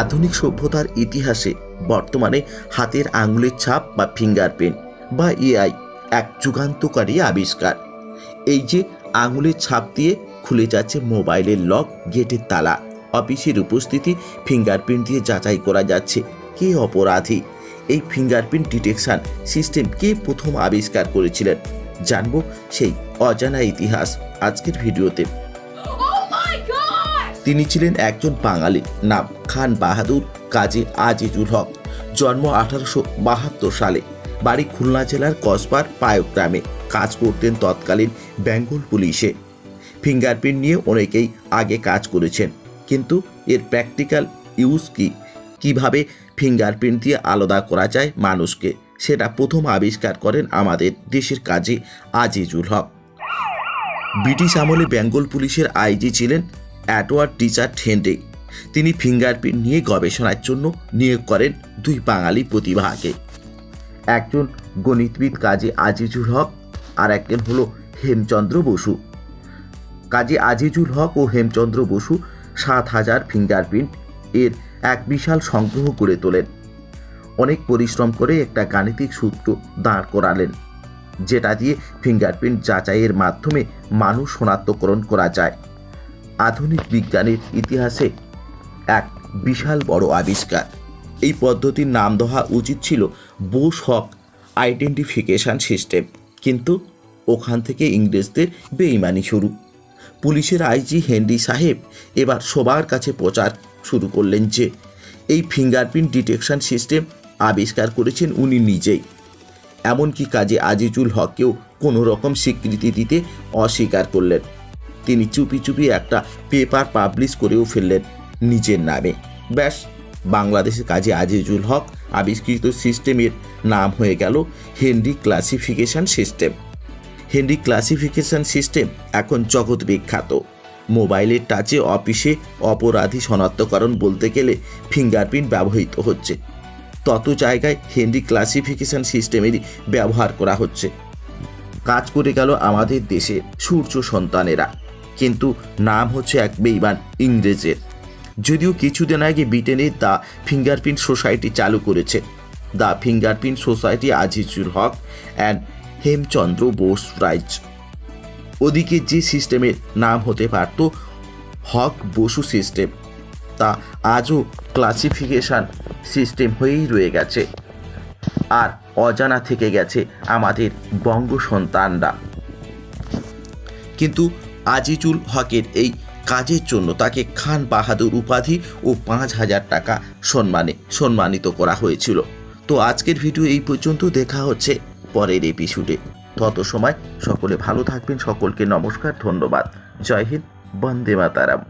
আধুনিক সভ্যতার ইতিহাসে বর্তমানে হাতের আঙুলের ছাপ বা ফিঙ্গারপ্রিন্ট বা এআই এক যুগান্তকারী আবিষ্কার। এই যে আঙুলের ছাপ দিয়ে খুলে যাচ্ছে মোবাইলের লক, গেটের তালা, অফিসের উপস্থিতি, ফিঙ্গারপ্রিন্ট দিয়ে যাচাই করা যাচ্ছে। কে অপরাধী? এই ফিঙ্গারপ্রিন্ট ডিটেকশন সিস্টেম কে প্রথম আবিষ্কার করেছিলেন? জানব সেই অজানা ইতিহাস আজকের ভিডিওতে! তিনি ছিলেন একজন বাঙালি। নাম খান বাহাদুর কাজী আজিজুল হক। জন্ম আঠারোশো বাহাত্তর সালে। বাড়ি খুলনা জেলার কসবার পায়ক গ্রামে। কাজ করতেন তৎকালীন বেঙ্গল পুলিশে। ফিঙ্গারপ্রিন্ট নিয়ে অনেকেই আগে কাজ করেছেন। কিন্তু এর প্র্যাকটিক্যাল ইউজ কি? কীভাবে ফিঙ্গারপ্রিন্ট দিয়ে আলাদা করা যায় মানুষকে? সেটা প্রথম আবিষ্কার করেন আমাদের দেশের কাজী আজিজুল হক। ব্রিটিশ আমলে বেঙ্গল পুলিশের আইজি ছিলেন অ্যাডওয়ার্ড টিচার হেনরি। তিনি ফিঙ্গারপ্রিন্ট নিয়ে গবেষণার জন্য নিয়োগ করেন দুই বাঙালি প্রতিভাকে। একজন গণিতবিদ কাজী আজিজুল হক আর একজন হলো হেমচন্দ্র বসু। কাজী আজিজুল হক ও হেমচন্দ্র বসু সাত হাজার ফিঙ্গারপ্রিন্ট এর এক বিশাল সংগ্রহ করে তোলেন। অনেক পরিশ্রম করে একটা গাণিতিক সূত্র দাঁড় করালেন, যেটা দিয়ে ফিঙ্গারপ্রিন্ট যাচাইয়ের মাধ্যমে মানুষ শনাক্তকরণ করা যায়। আধুনিক বিজ্ঞানের ইতিহাসে এক বিশাল বড় আবিষ্কার। এই পদ্ধতির নাম দেওয়া উচিত ছিল বোস হক আইডেন্টিফিকেশন সিস্টেম। কিন্তু ওখান থেকে ইংরেজদের বেইমানি শুরু। পুলিশের আইজি হেনরি সাহেব এবার সবার কাছে প্রচার শুরু করলেন যে, এই ফিঙ্গারপ্রিন্ট ডিটেকশন সিস্টেম আবিষ্কার করেছেন উনি নিজেই। এমনকি কাজে আজিজুল হককেও কোনো রকম স্বীকৃতি দিতে অস্বীকার করলেন। তিনি চুপি চুপি একটা পেপার পাবলিশ করেও ফেললেন নিজের নামে। ব্যাস, বাংলাদেশের কাজে আজিজুল হক আবিষ্কৃত সিস্টেমের নাম হয়ে গেল Henry classification system. Henry classification system এখন জগৎ বিখ্যাত। মোবাইলের টাচে অফিসে অপরাধী শনাক্তকরণ বলতে গেলে ফিঙ্গারপ্রিন্ট ব্যবহৃত হচ্ছে। তত জায়গায় হেনরি ক্লাসিফিকেশন সিস্টেমেরই ব্যবহার করা হচ্ছে। কাজ করে গেল আমাদের দেশে সূর্য সন্তানেরা। কিন্তু নাম হচ্ছে এক বেইমান ইংরেজের। যদিও কিছুদিন আগে ব্রিটেনের দ্য ফিঙ্গারপ্রিন্ট সোসাইটি চালু করেছে। The fingerprint society Azizul Haque and Hemchandra Bose prize. ওদিকে যে সিস্টেমের নাম হতে পারত, হক বসু সিস্টেম। তা আজও ক্লাসিফিকেশন সিস্টেম হয়েই রয়ে গেছে। আর অজানা থেকে গেছে আমাদের বঙ্গ সন্তানরা কিন্তু আজিজুল হকের এই কাজের জন্য তাকে খান বাহাদুর উপাধি ও পাঁচ হাজার টাকা সম্মানে সম্মানিত করা হয়েছিল। তো আজকের ভিডিও এই পর্যন্ত, দেখা হচ্ছে পরের এপিসোডে তত সময় সকলে ভালো থাকবেন, সকলকে নমস্কার, ধন্যবাদ। জয় হিন্দ, বন্দে মাতারাম।